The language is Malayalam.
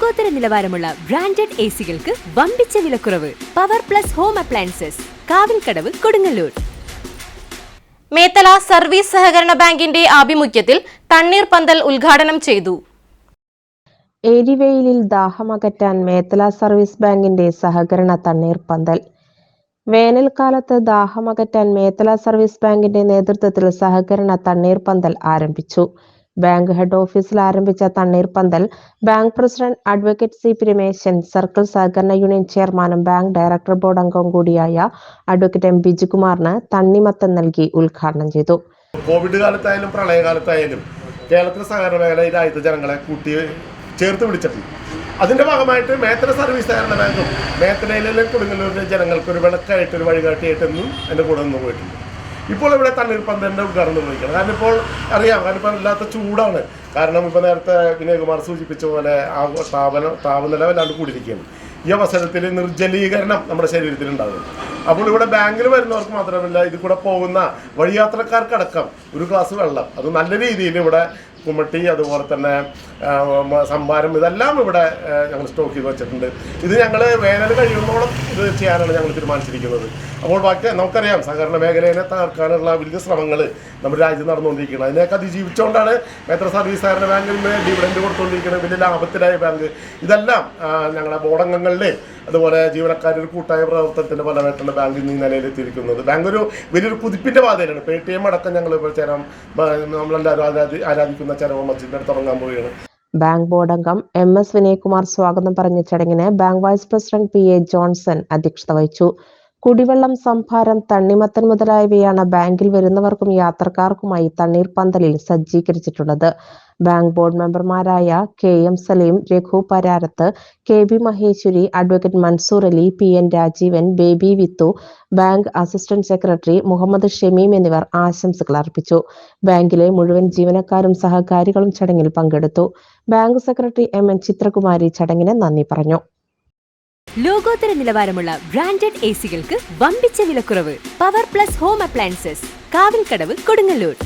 ലോകോത്തര നിലവാരമുള്ള ബ്രാൻഡഡ് എ സികൾക്ക് വമ്പിച്ച വിലക്കുറവ് Power Plus Home Appliances Kavilkadavu Kodungallur. Methala service സഹകരണ ബാങ്കിന്റെ ആഭിമുഖ്യത്തിൽ തണ്ണീർ പന്തൽ ഉദ്ഘാടനം ചെയ്തു. എരിവെയിലിൽ ദാഹമകറ്റാൻ മേത്തല സർവീസ് ബാങ്കിന്റെ സഹകരണ തണ്ണീർ പന്തൽ. വേനൽക്കാലത്ത് ദാഹമകറ്റാൻ മേത്തല സർവീസ് ബാങ്കിന്റെ നേതൃത്വത്തിൽ സഹകരണ തണ്ണീർ പന്തൽ ആരംഭിച്ചു. ബാങ്ക് ഹെഡ് ഓഫീസിൽ ആരംഭിച്ച തണ്ണീർ പന്തൽ bank president advocate C P Rameshan circle സഹകരണ യൂണിയൻ ചെയർമാനും ബാങ്ക് ഡയറക്ടർ ബോർഡ് അംഗവും കൂടിയായ അഡ്വക്കേറ്റ് എം ബിജുകുമാറിന് തണ്ണിമത്തം നൽകി ഉദ്ഘാടനം ചെയ്തു. കോവിഡ് കാലത്തായാലും പ്രളയകാലത്തായാലും കേരളത്തിലെ സഹകരണ മേഖല ഈ ജനങ്ങളെ കൂട്ടി ചേർത്ത് പിടിച്ചിട്ടുണ്ട്. അതിന്റെ ഭാഗമായിട്ട് മേത്തല സർവീസ് സഹകരണ ബാങ്കും മേത്തലയിലെ കൊടുങ്ങല്ലൂരിലെ ജനങ്ങൾക്ക് ഒരു വിളക്കായിട്ട് ഒരു വഴികാട്ടിയായിട്ടൊന്നും എന്റെ കൂടെ നിന്ന് പോയിട്ടുണ്ട്. ഇപ്പോൾ ഇവിടെ തണ്ണീർപ്പന്തലിന്റെ ഉദ്ഘാടനം നിർവഹിക്കണം. കാരണം ഇപ്പോൾ അറിയാം കാരണം ഇപ്പോൾ ഇല്ലാത്ത ചൂടാണ്. കാരണം ഇപ്പോൾ നേരത്തെ വിനയകുമാർ സൂചിപ്പിച്ച പോലെ ആ താപന താപനില വല്ലാണ്ട് കൂടിയിരിക്കുകയാണ്. ഈ അവസരത്തിൽ നിർജലീകരണം നമ്മുടെ ശരീരത്തിൽ ഉണ്ടാകും. അപ്പോൾ ഇവിടെ ബാങ്കിൽ വരുന്നവർക്ക് മാത്രമല്ല ഇതിൽ കൂടെ പോകുന്ന വഴിയാത്രക്കാർക്കടക്കം ഒരു ഗ്ലാസ് വെള്ളം. അത് നല്ല രീതിയിൽ ഇവിടെ കുമ്മട്ടി അതുപോലെ തന്നെ സംഭാരം ഇതെല്ലാം ഇവിടെ ഞങ്ങൾ സ്റ്റോക്ക് ചെയ്ത് വെച്ചിട്ടുണ്ട്. ഇത് ഞങ്ങൾ വേനൽ കഴിയുന്നോളം ഇത് ചെയ്യാനാണ് ഞങ്ങൾ തീരുമാനിച്ചിരിക്കുന്നത്. അപ്പോൾ ബാക്കി നമുക്കറിയാം സഹകരണ മേഖലയെ തകർക്കാനുള്ള വലിയ ശ്രമങ്ങൾ നമ്മുടെ രാജ്യം നടന്നുകൊണ്ടിരിക്കുന്നത് അതിനെയൊക്കെ അതിജീവിച്ചുകൊണ്ടാണ് മെത്ര സർവീസ് സഹകരണ ബാങ്കിൽ നിന്ന് ഡിവിഡൻഡ് കൊടുത്തുകൊണ്ടിരിക്കുന്നത് വലിയ ലാഭത്തിലായ ബാങ്ക് ഇതെല്ലാം ഞങ്ങളുടെ ബോർഡംഗങ്ങളിലെ അതുപോലെ ജീവനക്കാരുടെ കൂട്ടായ പ്രവർത്തനത്തിന്റെ ഫലമായിട്ടാണ് ബാങ്ക് ഇന്ന് ഈ നിലയിലെത്തിയിരിക്കുന്നത്. ബാങ്ക് ഒരു വലിയൊരു കുതിപ്പിന്റെ പാതയിലാണ്. പേ ടി എം അടക്കം ഞങ്ങൾ ഇപ്പോൾ ചേരാം നമ്മളെല്ലാവരും ആരാധി പോവുകയാണ്. ബാങ്ക് ബോർഡ് അംഗം എം എസ് വിനയകുമാർ സ്വാഗതം പറഞ്ഞ ചടങ്ങിന് bank vice president P A Johnson അധ്യക്ഷത വഹിച്ചു. കുടിവെള്ളം സംഭാരം തണ്ണിമത്തൻ മുതലായവയാണ് ബാങ്കിൽ വരുന്നവർക്കും യാത്രക്കാർക്കുമായി തണ്ണീർ പന്തലിൽ സജ്ജീകരിച്ചിട്ടുള്ളത്. ബാങ്ക് ബോർഡ് മെമ്പർമാരായ K M Saleem Raghu Pararath K B Maheshwari advocate Mansoor Ali P N Rajeevan Baby Vithu bank assistant secretary Muhammad Shameem എന്നിവർ ആശംസകൾ അർപ്പിച്ചു. ബാങ്കിലെ മുഴുവൻ ജീവനക്കാരും സഹകാരികളും ചടങ്ങിൽ പങ്കെടുത്തു. Bank secretary M N Chithrakumari ചടങ്ങിന് നന്ദി പറഞ്ഞു. ലോകോത്തര നിലവാരമുള്ള ബ്രാൻഡഡ് എ സികൾക്ക് വമ്പിച്ച വിലക്കുറവ്. Power Plus Home Appliances Kavilkadavu Kodungallur.